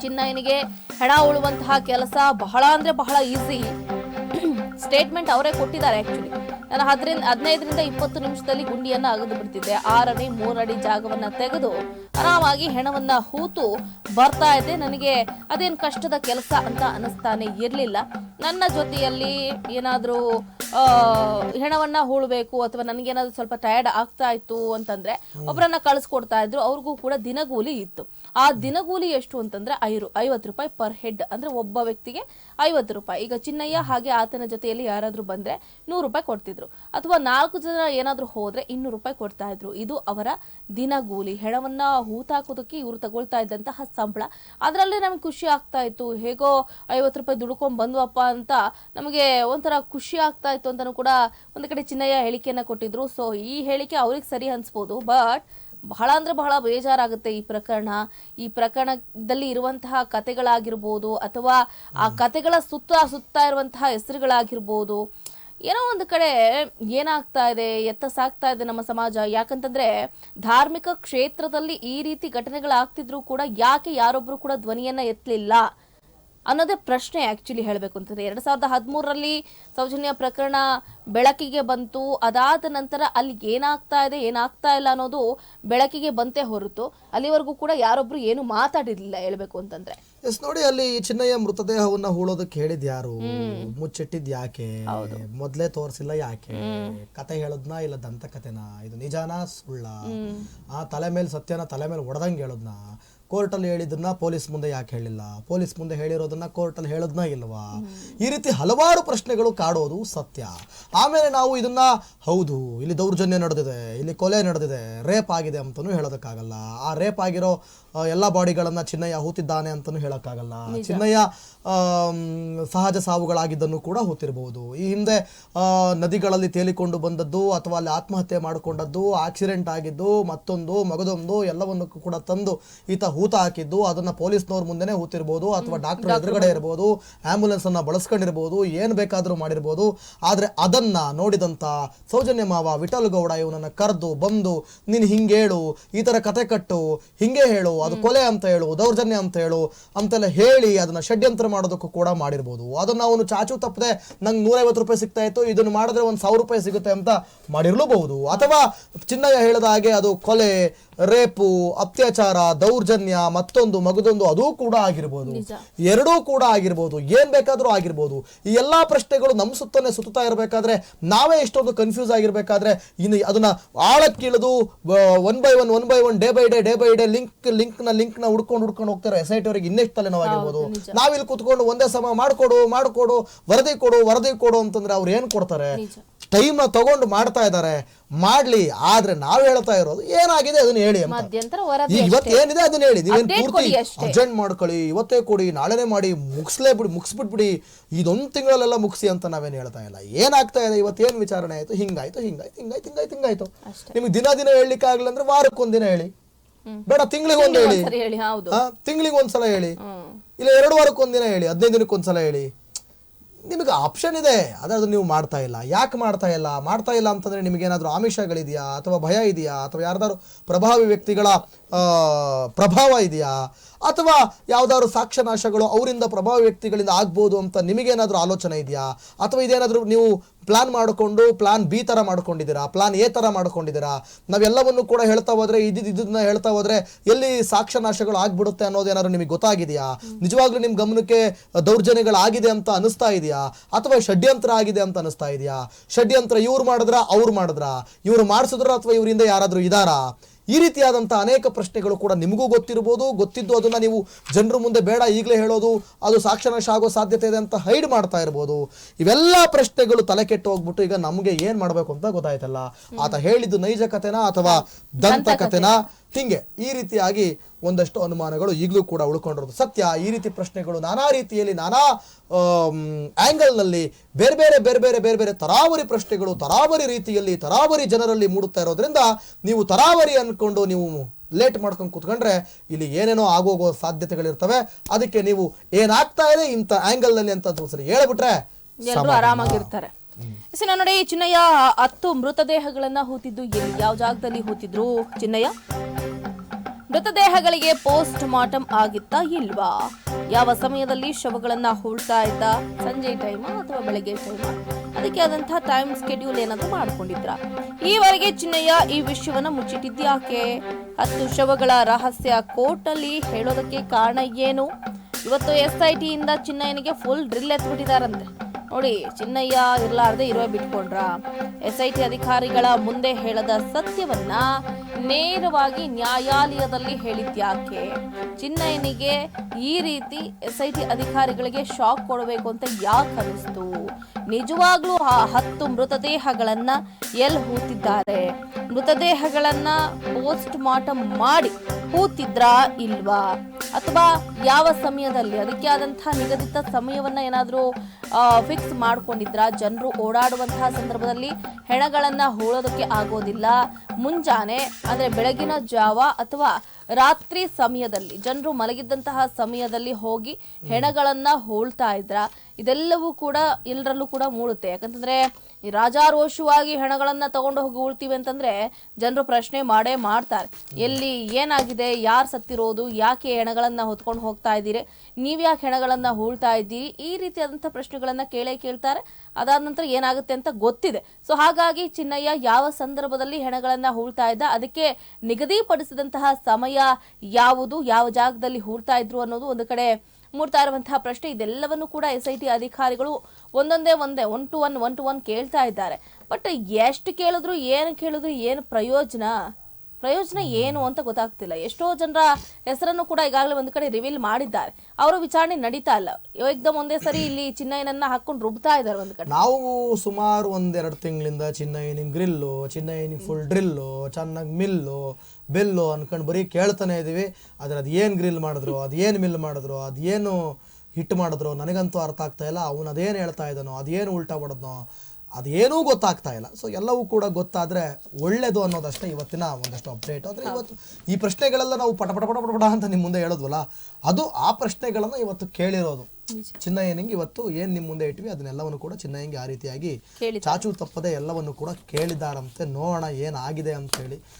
ಚಿನ್ನಯ್ಯನಿಗೆ ಹೆಣ ಉಳುವಂತಹ ಕೆಲಸ ಬಹಳ ಅಂದ್ರೆ ಬಹಳ ಈಸಿ ಸ್ಟೇಟ್ಮೆಂಟ್ ಅವರೇ ಕೊಟ್ಟಿದ್ದಾರೆ ಆಕ್ಚುಲಿ ನಾನು ಹದಿನೈದು ಹದಿನೈದರಿಂದ ಇಪ್ಪತ್ತು ನಿಮಿಷದಲ್ಲಿ ಗುಂಡಿಯನ್ನ ಅಗದು ಬಿಡ್ತಿದ್ದೆ. ಆರಡಿ ಮೂರಡಿ ಜಾಗವನ್ನ ತೆಗೆದು ಆರಾಮಾಗಿ ಹೆಣವನ್ನ ಹೂತು ಬರ್ತಾ ಇದ್ದೆ. ನನಗೆ ಅದೇನು ಕಷ್ಟದ ಕೆಲಸ ಅಂತ ಅನಿಸ್ತಾನೆ ಇರಲಿಲ್ಲ. ನನ್ನ ಜೊತೆಯಲ್ಲಿ ಏನಾದರೂ ಹೆಣವನ್ನ ಹೂಳ್ಬೇಕು ಅಥವಾ ನನಗೇನಾದ್ರೂ ಸ್ವಲ್ಪ ಟಯರ್ಡ್ ಆಗ್ತಾ ಇತ್ತು ಅಂತಂದ್ರೆ ಒಬ್ಬರನ್ನ ಕಳಿಸ್ಕೊಡ್ತಾ ಇದ್ರು. ಅವ್ರಿಗೂ ಕೂಡ ದಿನಗೂಲಿ ಇತ್ತು. ಆ ದಿನಗೂಲಿ ಎಷ್ಟು ಅಂತಂದ್ರೆ ಐರು, ಐವತ್ತು ರೂಪಾಯಿ ಪರ್ ಹೆಡ್ ಅಂದ್ರೆ ಒಬ್ಬ ವ್ಯಕ್ತಿಗೆ ಐವತ್ತು ರೂಪಾಯಿ. ಈಗ ಚಿನ್ನಯ್ಯ ಹಾಗೆ ಆತನ ಜೊತೆಯಲ್ಲಿ ಯಾರಾದರೂ ಬಂದ್ರೆ ನೂರು ರೂಪಾಯಿ ಕೊಡ್ತಿದ್ರು. ಅಥವಾ ನಾಲ್ಕು ಜನ ಏನಾದರೂ ಹೋದ್ರೆ ಇನ್ನೂರು ರೂಪಾಯಿ ಕೊಡ್ತಾ ಇದ್ರು. ಇದು ಅವರ ದಿನಗೂಲಿ. ಹೆಣವನ್ನ ಹೂತಾಕೋದಕ್ಕೆ ಇವರು ತಗೊಳ್ತಾ ಇದ್ದಂತಹ ಸಂಬಳ. ಅದರಲ್ಲೇ ನಮ್ಗೆ ಖುಷಿ ಆಗ್ತಾ ಇತ್ತು. ಹೇಗೋ ಐವತ್ತು ರೂಪಾಯಿ ದುಡ್ಕೊಂಡ್ ಬಂದ್ವಪ್ಪ ಅಂತ ನಮಗೆ ಒಂಥರ ಖುಷಿ ಆಗ್ತಾ ಇತ್ತು ಅಂತಾನು ಕೂಡ ಒಂದು ಕಡೆ ಚಿನ್ನಯ್ಯ ಹೇಳಿಕೆಯನ್ನ ಕೊಟ್ಟಿದ್ರು. ಸೊ ಈ ಹೇಳಿಕೆ ಅವ್ರಿಗೆ ಸರಿ ಅನ್ಸ್ಬೋದು. ಬಟ್ ಬಹಳ ಅಂದ್ರೆ ಬಹಳ ಬೇಜಾರಾಗುತ್ತೆ ಈ ಪ್ರಕರಣ. ಈ ಪ್ರಕರಣದಲ್ಲಿ ಇರುವಂತಹ ಕತೆಗಳಾಗಿರ್ಬೋದು ಅಥವಾ ಆ ಕತೆಗಳ ಸುತ್ತ ಸುತ್ತ ಇರುವಂತಹ ಹೆಸರುಗಳಾಗಿರ್ಬೋದು. ಏನೋ ಒಂದು ಕಡೆ ಏನಾಗ್ತಾ ಇದೆ ಎತ್ತ ಸಾಗ್ತಾ ಇದೆ ನಮ್ಮ ಸಮಾಜ. ಯಾಕಂತಂದ್ರೆ ಧಾರ್ಮಿಕ ಕ್ಷೇತ್ರದಲ್ಲಿ ಈ ರೀತಿ ಘಟನೆಗಳಾಗ್ತಿದ್ರು ಕೂಡ ಯಾಕೆ ಯಾರೊಬ್ಬರು ಕೂಡ ಧ್ವನಿಯನ್ನ ಎತ್ತಲಿಲ್ಲ? ಅನ್ನೋದೇ ಪ್ರಶ್ನೆ ಆ್ಯಕ್ಚುಲಿ ಹೇಳಬೇಕು ಅಂತಂದ್ರೆ. ಎರಡ್ ಸಾವಿರದ ಹದಿಮೂರರಲ್ಲಿ ಸೌಜನ್ಯ ಪ್ರಕರಣ ಬೆಳಕಿಗೆ ಬಂತು. ಅದಾದ ನಂತರ ಅಲ್ಲಿ ಏನಾಗ್ತಾ ಇದೆ ಏನಾಗ್ತಾ ಇಲ್ಲ ಅನ್ನೋದು ಬೆಳಕಿಗೆ ಬಂತೆ ಹೊರತು ಅಲ್ಲಿವರೆಗೂ ಕೂಡ ಯಾರೊಬ್ರು ಏನು ಮಾತಾಡಿರ್ಲಿಲ್ಲ ಹೇಳಬೇಕು ಅಂತಂದ್ರೆ. ಎಸ್ ನೋಡಿ ಅಲ್ಲಿ ಚಿನ್ನಯ್ಯ ಮೃತದೇಹವನ್ನ ಹೂಳೋದಕ್ಕೆ ಹೇಳಿದ್ ಯಾರು? ಮುಚ್ಚಿಟ್ಟಿದ್ ಯಾಕೆ? ಮೊದ್ಲೇ ತೋರಿಸಿಲ್ಲ ಯಾಕೆ? ಕತೆ ಹೇಳದ್ನ ಇಲ್ಲ ದಂತ ಕತೆನಾ ಇದು ನಿಜಾನ ಸುಳ್ಳ? ಆ ತಲೆ ಮೇಲೆ ಸತ್ಯನ ತಲೆ ಮೇಲೆ ಹೊಡೆದಂಗೆ ಹೇಳದ್ನ? ಕೋರ್ಟಲ್ಲಿ ಹೇಳಿದ್ದನ್ನ ಪೊಲೀಸ್ ಮುಂದೆ ಯಾಕೆ ಹೇಳಿಲ್ಲ? ಪೊಲೀಸ್ ಮುಂದೆ ಹೇಳಿರೋದನ್ನ ಕೋರ್ಟಲ್ಲಿ ಹೇಳೋದನ್ನ ಇಲ್ವಾ? ಈ ರೀತಿ ಹಲವಾರು ಪ್ರಶ್ನೆಗಳು ಕಾಡೋದು ಸತ್ಯ. ಆಮೇಲೆ ನಾವು ಇದನ್ನ ಹೌದು ಇಲ್ಲಿ ದೌರ್ಜನ್ಯ ನಡೆದಿದೆ ಇಲ್ಲಿ ಕೊಲೆ ನಡೆದಿದೆ ರೇಪ್ ಆಗಿದೆ ಅಂತಲೂ ಹೇಳೋದಕ್ಕಾಗಲ್ಲ. ಆ ರೇಪ್ ಆಗಿರೋ ಎಲ್ಲ ಬಾಡಿಗಳನ್ನ ಚಿನ್ನಯ್ಯ ಹೂತಿದ್ದಾನೆ ಅಂತಲೂ ಹೇಳೋಕ್ಕಾಗಲ್ಲ. ಚಿನ್ನಯ್ಯ ಸಹಜ ಸಾವುಗಳಾಗಿದ್ದನ್ನು ಕೂಡ ಹೂತಿರಬಹುದು ಈ ಹಿಂದೆ ನದಿಗಳಲ್ಲಿ ತೇಲಿಕೊಂಡು ಬಂದದ್ದು ಅಥವಾ ಅಲ್ಲಿ ಆತ್ಮಹತ್ಯೆ ಮಾಡಿಕೊಂಡದ್ದು ಆಕ್ಸಿಡೆಂಟ್ ಆಗಿದ್ದು ಮತ್ತೊಂದು ಮಗದೊಂದು ಎಲ್ಲವನ್ನು ಕೂಡ ತಂದು ಈತ ಹೂತ ಹಾಕಿದ್ದು ಅದನ್ನ ಪೊಲೀಸ್ನವ್ರ ಮುಂದೆನೇ ಹೂತಿರ್ಬೋದು ಅಥವಾ ಡಾಕ್ಟರ್ ಎದುರುಗಡೆ ಇರ್ಬೋದು ಆಂಬುಲೆನ್ಸ್ ಅನ್ನ ಬಳಸ್ಕೊಂಡಿರ್ಬೋದು ಏನ್ ಬೇಕಾದ್ರೂ ಮಾಡಿರ್ಬೋದು. ಆದ್ರೆ ಅದನ್ನ ನೋಡಿದಂತ ಸೌಜನ್ಯ ಮಾವ ವಿಠಲ್ ಗೌಡ ಇವನನ್ನ ಕರೆದು ಬಂದು ನೀನ್ ಹೇಳು ಈ ತರ ಕತೆ ಕಟ್ಟು ಹಿಂಗೆ ಹೇಳು ಅದು ಕೊಲೆ ಅಂತ ಹೇಳು ದೌರ್ಜನ್ಯ ಅಂತ ಹೇಳು ಅಂತೆಲ್ಲ ಹೇಳಿ ಅದನ್ನ ಷಡ್ಯಂತ್ರ ಮಾಡೋದಕ್ಕೂ ಕೂಡ ಮಾಡಿರ್ಬೋದು. ಅದನ್ನ ಅವನು ಚಾಚು ತಪ್ಪದೆ ನಂಗೆ ನೂರೈವತ್ತು ರೂಪಾಯಿ ಸಿಗ್ತಾ ಇತ್ತು ಇದನ್ನು ಮಾಡಿದ್ರೆ ಒಂದು ಸಾವಿರ ರೂಪಾಯಿ ಸಿಗುತ್ತೆ ಅಂತ ಮಾಡಿರ್ಲೂಬಹುದು. ಅಥವಾ ಚಿನ್ನಯ್ಯ ಹೇಳಿದ ಹಾಗೆ ಅದು ಕೊಲೆ ರೇಪು ಅತ್ಯಾಚಾರ ದೌರ್ಜನ್ಯ ಮತ್ತೊಂದು ಮಗದೊಂದು ಅದೂ ಕೂಡ ಆಗಿರ್ಬೋದು. ಎರಡೂ ಕೂಡ ಆಗಿರ್ಬೋದು. ಏನ್ ಬೇಕಾದ್ರೂ ಆಗಿರ್ಬೋದು. ಈ ಎಲ್ಲಾ ಪ್ರಶ್ನೆಗಳು ನಮ್ಮ ಸುತ್ತನೆ ಸುತ್ತಾ ಇರಬೇಕಾದ್ರೆ ನಾವೇ ಇಷ್ಟೊಂದು ಕನ್ಫ್ಯೂಸ್ ಆಗಿರ್ಬೇಕಾದ್ರೆ ಇನ್ನು ಅದನ್ನ ಆಳಕ್ಕಿಳಿದು one by one one by one day by day day by day link ಲಿಂಕ್ನ ಲಿಂಕ್ನ ಹುಡ್ಕೊಂಡು ಹುಡ್ಕೊಂಡು ಹೋಗ್ತಾರೆ ಎಸ್ ಐ ಟಿ ಅವರಿಗೆ ಇನ್ನೆಷ್ಟು ತಲೆನೋವಾಗಿರ್ಬೋದು. ನಾವಿಲ್ಲಿ ಕುತ್ಕೊಂಡು ಒಂದೇ ಸಮ ಮಾಡ್ಕೊಡು ಮಾಡ್ಕೊಡು ವರದಿ ಕೊಡು ವರದಿ ಕೊಡು ಅಂತಂದ್ರೆ ಅವ್ರು ಏನ್ ಕೊಡ್ತಾರೆ? ನಿಜ ಟೈಮ್ನ ತಗೊಂಡು ಮಾಡ್ತಾ ಇದ್ದಾರೆ ಮಾಡ್ಲಿ ಆದ್ರೆ ನಾವು ಹೇಳ್ತಾ ಇರೋದು ಏನಾಗಿದೆ ಅದನ್ನ ಹೇಳಿ ಇವತ್ತು ಏನಿದೆ ಅದನ್ನ ಹೇಳಿ ನೀವೇನು ಪೂರ್ತಿ ಅರ್ಜೆಂಟ್ ಮಾಡ್ಕೊಳ್ಳಿ ಇವತ್ತೇ ಕೊಡಿ ನಾಳೆನೇ ಮಾಡಿ ಮುಗಿಸ್ಲೇ ಬಿಡಿ ಮುಗಿಸ್ಬಿಟ್ಬಿಡಿ ಇದೊಂದು ತಿಂಗಳಲ್ಲೆಲ್ಲ ಮುಗಿಸಿ ಅಂತ ನಾವೇನು ಹೇಳ್ತಾ ಇಲ್ಲ. ಏನಾಗ್ತಾ ಇದೆ ಇವತ್ತೇನ್ ವಿಚಾರಣೆ ಆಯ್ತು? ಹಿಂಗಾಯ್ತು ಹಿಂಗಾಯ್ತು ಹಿಂಗಾಯ್ತು ಹಿಂಗಾಯ್ತು ಹಿಂಗಾಯ್ತು. ನಿಮ್ಗೆ ದಿನ ದಿನ ಹೇಳಲಿಕ್ಕೆ ಆಗ್ಲಿಲ್ಲ ಅಂದ್ರೆ ವಾರಕ್ಕೊಂದಿನ ಹೇಳಿ. ಬೇಡ ತಿಂಗಳಿಗೆ ಒಂದು ಹೇಳಿ. ತಿಂಗಳಿಗೆ ಒಂದ್ಸಲ ಹೇಳಿ. ಇಲ್ಲ ಎರಡು ವಾರಕ್ಕೊಂದಿನ ಹೇಳಿ ಹದಿನೈದು ದಿನಕ್ಕೊಂದ್ಸಲ ಹೇಳಿ. ನಿಮಗೆ ಆಪ್ಷನ್ ಇದೆ. ಆದರೆ ಅದು ನೀವು ಮಾಡ್ತಾ ಇಲ್ಲ. ಯಾಕೆ ಮಾಡ್ತಾ ಇಲ್ಲ? ಮಾಡ್ತಾ ಇಲ್ಲ ಅಂತಂದರೆ ನಿಮಗೇನಾದರೂ ಆಮಿಷಗಳಿದೆಯಾ? ಅಥವಾ ಭಯ ಇದೆಯಾ? ಅಥವಾ ಯಾರ್ದಾದ್ರು ಪ್ರಭಾವಿ ವ್ಯಕ್ತಿಗಳ ಪ್ರಭಾವ ಇದೆಯಾ? ಅಥವಾ ಯಾವುದಾದ್ರು ಸಾಕ್ಷ್ಯನಾಶಗಳು ಅವರಿಂದ ಪ್ರಭಾವಿ ವ್ಯಕ್ತಿಗಳಿಂದ ಆಗ್ಬೋದು ಅಂತ ನಿಮಗೇನಾದರೂ ಆಲೋಚನೆ ಇದೆಯಾ? ಅಥವಾ ಇದೇನಾದರೂ ನೀವು ಪ್ಲಾನ್ ಮಾಡಿಕೊಂಡು ಪ್ಲಾನ್ ಬಿ ಥರ ಮಾಡ್ಕೊಂಡಿದ್ದೀರಾ ಪ್ಲಾನ್ ಎ ಥರ ಮಾಡ್ಕೊಂಡಿದ್ದೀರಾ? ನಾವೆಲ್ಲವನ್ನು ಕೂಡ ಹೇಳ್ತಾ ಹೋದರೆ ಇದ್ದಿದ್ದು ಇದನ್ನ ಹೇಳ್ತಾ ಹೋದರೆ ಎಲ್ಲಿ ಸಾಕ್ಷ್ಯನಾಶಗಳು ಆಗ್ಬಿಡುತ್ತೆ ಅನ್ನೋದೇನಾದ್ರು ನಿಮಗೆ ಗೊತ್ತಾಗಿದೆಯಾ? ನಿಜವಾಗ್ಲೂ ನಿಮ್ಮ ಗಮನಕ್ಕೆ ದೌರ್ಜನ್ಯಗಳಾಗಿದೆ ಅಂತ ಅನಿಸ್ತಾ ಇದೆಯಾ? ಅಥವಾ ಷಡ್ಯಂತ್ರ ಆಗಿದೆ ಅಂತ ಅನಿಸ್ತಾ ಇದೆಯಾ? ಷಡ್ಯಂತ್ರ ಇವ್ರು ಮಾಡಿದ್ರ, ಅವ್ರು ಮಾಡಿದ್ರ? ಇವ್ರು ಮಾಡಿಸಿದ್ರ ಅಥವಾ ಇವರಿಂದ ಯಾರಾದರೂ ಇದಾರಾ? ಈ ರೀತಿಯಾದಂಥ ಅನೇಕ ಪ್ರಶ್ನೆಗಳು ಕೂಡ ನಿಮಗೂ ಗೊತ್ತಿರ್ಬೋದು. ಗೊತ್ತಿದ್ದು ಅದನ್ನು ನೀವು ಜನರ ಮುಂದೆ ಬೇಡ ಈಗಲೇ ಹೇಳೋದು ಅದು ಸಾಕ್ಷರಾಶ ಆಗೋ ಸಾಧ್ಯತೆ ಇದೆ ಅಂತ ಹೈಡ್ ಮಾಡ್ತಾ ಇರ್ಬೋದು. ಇವೆಲ್ಲ ಪ್ರಶ್ನೆಗಳು ತಲೆ ಕೆಟ್ಟು ಹೋಗ್ಬಿಟ್ಟು ಈಗ ನಮಗೆ ಏನು ಮಾಡಬೇಕು ಅಂತ ಗೊತ್ತಾಯ್ತಲ್ಲ. ಆತ ಹೇಳಿದ್ದು ನೈಜ ಕಥೆನಾ ಅಥವಾ ದಂತ ಕಥೆನಾ? ಹಿಂಗೆ ಈ ರೀತಿಯಾಗಿ ಒಂದಷ್ಟು ಅನುಮಾನಗಳು ಈಗಲೂ ಕೂಡ ಉಳ್ಕೊಂಡಿರೋದು. ಸತ್ಯ ಈ ರೀತಿ ಪ್ರಶ್ನೆಗಳು ನಾನಾ ರೀತಿಯಲ್ಲಿ ನಾನಾ ಆಂಗಲ್ನಲ್ಲಿ ಬೇರೆ ಬೇರೆ ಬೇರೆ ಬೇರೆ ಬೇರೆ ಬೇರೆ ತರಾವರಿ ಪ್ರಶ್ನೆಗಳು ತರಾವರಿ ರೀತಿಯಲ್ಲಿ ತರಾವರಿ ಜನರಲ್ಲಿ ಮೂಡುತ್ತಾ ಇರೋದ್ರಿಂದ ನೀವು ತರಾವರಿ ಅಂದ್ಕೊಂಡು ನೀವು ಲೇಟ್ ಮಾಡ್ಕೊಂಡು ಕೂತ್ಕೊಂಡ್ರೆ ಇಲ್ಲಿ ಏನೇನೋ ಆಗೋಗೋ ಸಾಧ್ಯತೆಗಳಿರ್ತವೆ. ಅದಕ್ಕೆ ನೀವು ಏನಾಗ್ತಾ ಇದೆ ಇಂಥ ಆಂಗಲ್ನಲ್ಲಿ ಅಂತ ಸರಿ ಹೇಳ್ಬಿಟ್ರೆ ಆರಾಮಾಗಿರ್ತಾರೆ. ನೋಡಿ ಚಿನ್ನಯ್ಯ ಹತ್ತು ಮೃತದೇಹಗಳನ್ನ ಹೂತಿದ್ದು ಯಾವ ಜಾಗದಲ್ಲಿ ಹೂತಿದ್ರು ಚಿನ್ನಯ್ಯ? ಮೃತದೇಹಗಳಿಗೆ ಪೋಸ್ಟ್ ಮಾರ್ಟಮ್ ಆಗಿತ್ತಾ ಇಲ್ವಾ? ಯಾವ ಸಮಯದಲ್ಲಿ ಶವಗಳನ್ನ ಹೂಳ್ತಾ ಇದ್ದ? ಸಂಜೆ ಟೈಮ್ ಅಥವಾ ಬೆಳಗ್ಗೆ ಟೈಮ್ ಅದಕ್ಕೆ ಆದಂತಹ ಟೈಮ್ ಸ್ಕೆಡ್ಯೂಲ್ ಏನಾದ್ರು ಮಾಡ್ಕೊಂಡಿದ್ರ? ಈವರೆಗೆ ಚಿನ್ನಯ್ಯ ಈ ವಿಷಯವನ್ನ ಮುಚ್ಚಿಟ್ಟಿದ್ಯಾಕೆ ಹತ್ತು ಶವಗಳ ರಹಸ್ಯ ಕೋರ್ಟ್ ಅಲ್ಲಿ ಹೇಳೋದಕ್ಕೆ ಕಾರಣ ಏನು? ಇವತ್ತು ಎಸ್ ಐ ಟಿಯಿಂದ ಚಿನ್ನಯ್ಯನಿಗೆ ಫುಲ್ ಡ್ರಿಲ್ ಎತ್ಬಿಟ್ಟಿದಾರಂತೆ. ನೋಡಿ, ಚಿನ್ನಯ್ಯ ಇರಲಾರ್ದೆ ಇರುವ ಬಿಟ್ಕೊಂಡ್ರ? ಎಸ್ ಐ ಟಿ ಅಧಿಕಾರಿಗಳ ಮುಂದೆ ಹೇಳದ ಸತ್ಯವನ್ನ ನೇರವಾಗಿ ನ್ಯಾಯಾಲಯದಲ್ಲಿ ಹೇಳಿದ್ಯಾಕೆ? ಚಿನ್ನಯ್ಯನಿಗೆ ಈ ರೀತಿ ಎಸ್ ಐ ಟಿ ಅಧಿಕಾರಿಗಳಿಗೆ ಶಾಕ್ ಕೊಡಬೇಕು ಅಂತ ಯಾಕೆ ಅನಿಸ್ತು ನಿಜವಾಗ್ಲೂ ಆ ಹತ್ತು ಮೃತದೇಹಗಳನ್ನ ಎಲ್ಲಿ ಹೂತಿದ್ದಾರೆ? ಮೃತದೇಹಗಳನ್ನ ಪೋಸ್ಟ್ ಮಾರ್ಟಮ್ ಮಾಡಿ ಹೂತಿದ್ರಾ ಇಲ್ವಾ? ಅಥವಾ ಯಾವ ಸಮಯದಲ್ಲಿ? ಅದಕ್ಕೆ ಆದಂತಹ ನಿಗದಿತ ಸಮಯವನ್ನ ಏನಾದರೂ ಫಿಕ್ಸ್ ಮಾಡ್ಕೊಂಡಿದ್ರ? ಜನರು ಓಡಾಡುವಂತಹ ಸಂದರ್ಭದಲ್ಲಿ ಹೆಣಗಳನ್ನ ಹೂಳೋದಕ್ಕೆ ಆಗೋದಿಲ್ಲ. ಮುಂಜಾನೆ ಅಂದ್ರೆ ಬೆಳಗಿನ ಜಾವ ಅಥವಾ ರಾತ್ರಿ ಸಮಯದಲ್ಲಿ, ಜನರು ಮಲಗಿದ್ದಂತಹ ಸಮಯದಲ್ಲಿ ಹೋಗಿ ಹೆಣಗಳನ್ನ ಹೋಳ್ತಾ ಇದ್ರ, ಇದೆಲ್ಲವೂ ಕೂಡ ಎಲ್ಲರಲ್ಲೂ ಕೂಡ ಮೂಡುತ್ತೆ. ಯಾಕಂತಂದ್ರೆ ರಾಜಾರೋಷವಾಗಿ ಹೆಣಗಳನ್ನ ತಗೊಂಡು ಹೋಗಿ ಉಳ್ತೀವಿ ಅಂತಂದ್ರೆ ಜನರು ಪ್ರಶ್ನೆ ಮಾಡೇ ಮಾಡ್ತಾರೆ. ಎಲ್ಲಿ ಏನಾಗಿದೆ, ಯಾರು ಸತ್ತಿರೋದು, ಯಾಕೆ ಹೆಣಗಳನ್ನ ಹೊತ್ಕೊಂಡು ಹೋಗ್ತಾ ಇದ್ದೀರಿ ನೀವ್ಯಾಕೆ ಹೆಣಗಳನ್ನ ಹೂಳ್ತಾ ಇದ್ದೀರಿ, ಈ ರೀತಿಯಾದಂಥ ಪ್ರಶ್ನೆಗಳನ್ನ ಕೇಳೇ ಕೇಳ್ತಾರೆ. ಅದಾದ ನಂತರ ಏನಾಗುತ್ತೆ ಅಂತ ಗೊತ್ತಿದೆ. ಸೊ ಹಾಗಾಗಿ ಚಿನ್ನಯ್ಯ ಯಾವ ಸಂದರ್ಭದಲ್ಲಿ ಹೆಣಗಳನ್ನ ಹೂಳ್ತಾ ಇದ್ದ, ಅದಕ್ಕೆ ನಿಗದಿಪಡಿಸಿದಂತಹ ಸಮಯ ಯಾವುದು, ಯಾವ ಜಾಗದಲ್ಲಿ ಹೂಳ್ತಾ ಇದ್ರು ಅನ್ನೋದು ಒಂದು ಕಡೆ ಮೂಡ್ತಾ ಇರುವಂತಹ ಪ್ರಶ್ನೆ ಇದೆಲ್ಲವನ್ನು ಕೂಡ ಎಸ್ ಐ ಟಿ ಅಧಿಕಾರಿಗಳು ಒಂದೊಂದೇ ಒಂದೇ one two one one two one ಕೇಳ್ತಾ ಇದ್ದಾರೆ. ಬಟ್ ಎಷ್ಟು ಕೇಳಿದ್ರು, ಏನು ಕೇಳಿದ್ರು, ಏನು ಪ್ರಯೋಜನ? ಪ್ರಯೋಜನ ಏನು ಅಂತ ಗೊತ್ತಾಗ್ತಿಲ್ಲ. ಎಷ್ಟೋ ಜನರ ಹೆಸರನ್ನು ಕೂಡ ಈಗಾಗಲೇ ಒಂದು ಕಡೆ ರಿವೀಲ್ ಮಾಡಿದ್ದಾರೆ. ಅವರ ವಿಚಾರಣೆ ನಡೀತಾ ಇಲ್ಲ. ಏಕ್ದಮ್ ಒಂದೇ ಸರಿ ಇಲ್ಲಿ ಚಿನ್ನಯ್ಯನನ್ನ ಹಾಕೊಂಡು ರುಬ್ತಾ ಇದ್ದಾರೆ ಒಂದು ಕಡೆ. ನಾವು ಸುಮಾರು ಒಂದೆರಡು ತಿಂಗಳಿಂದ ಚಿನ್ನಯ್ಯನಿಗೆ ಗ್ರಿಲ್ಲು, ಚಿನ್ನಯ್ಯನಿಗೆ ಫುಲ್ ಡ್ರಿಲ್ಲು ಚೆನ್ನಾಗಿ ಮಿಲ್ಲು ಬೆಲ್ಲು ಅನ್ಕೊಂಡು ಬರೀ ಕೇಳ್ತಾನೆ ಇದೀವಿ. ಆದ್ರೆ ಅದು ಏನು ಗ್ರಿಲ್ ಮಾಡಿದ್ರು, ಅದು ಏನು ಮಿಲ್ ಮಾಡಿದ್ರು, ಅದು ಏನು ಹಿಟ್ ಮಾಡಿದ್ರು ನನಗಂತೂ ಅರ್ಥ ಆಗ್ತಾ ಇಲ್ಲ. ಅವನು ಅದೇನು ಹೇಳ್ತಾ ಇದ್ದಾನೋ, ಅದೇನು ಉಲ್ಟಾ ಹೊಡೆದ್ನೋ ಅದೇನೂ ಗೊತ್ತಾಗ್ತಾ ಇಲ್ಲ. ಸೊ ಎಲ್ಲವೂ ಕೂಡ ಗೊತ್ತಾದರೆ ಒಳ್ಳೆಯದು ಅನ್ನೋದಷ್ಟೇ ಇವತ್ತಿನ ಒಂದಷ್ಟು ಅಪ್ಡೇಟ್ ಅಂದರೆ ಇವತ್ತು ಈ ಪ್ರಶ್ನೆಗಳೆಲ್ಲ ನಾವು ಪಟ ಪಟ ಪಟ ಪಟ ಅಂತ ನಿಮ್ಮ ಮುಂದೆ ಹೇಳೋದ್ವಲ್ಲ ಅದು ಆ ಪ್ರಶ್ನೆಗಳನ್ನು ಇವತ್ತು ಕೇಳಿರೋದು. ಚಿನ್ನಯ್ಯನಿಗೆ ಇವತ್ತು ಏನು ನಿಮ್ಮ ಮುಂದೆ ಇಟ್ವಿ ಅದನ್ನೆಲ್ಲವನ್ನು ಕೂಡ ಚಿನ್ನಯ್ಯಂಗೆ ಆ ರೀತಿಯಾಗಿ. ಚಾಚು ತಪ್ಪದೆ ಎಲ್ಲವನ್ನು ಕೂಡ ಕೇಳಿದಾರಂತೆ ನೋಡೋಣ ಏನಾಗಿದೆ ಅಂತ ಹೇಳಿ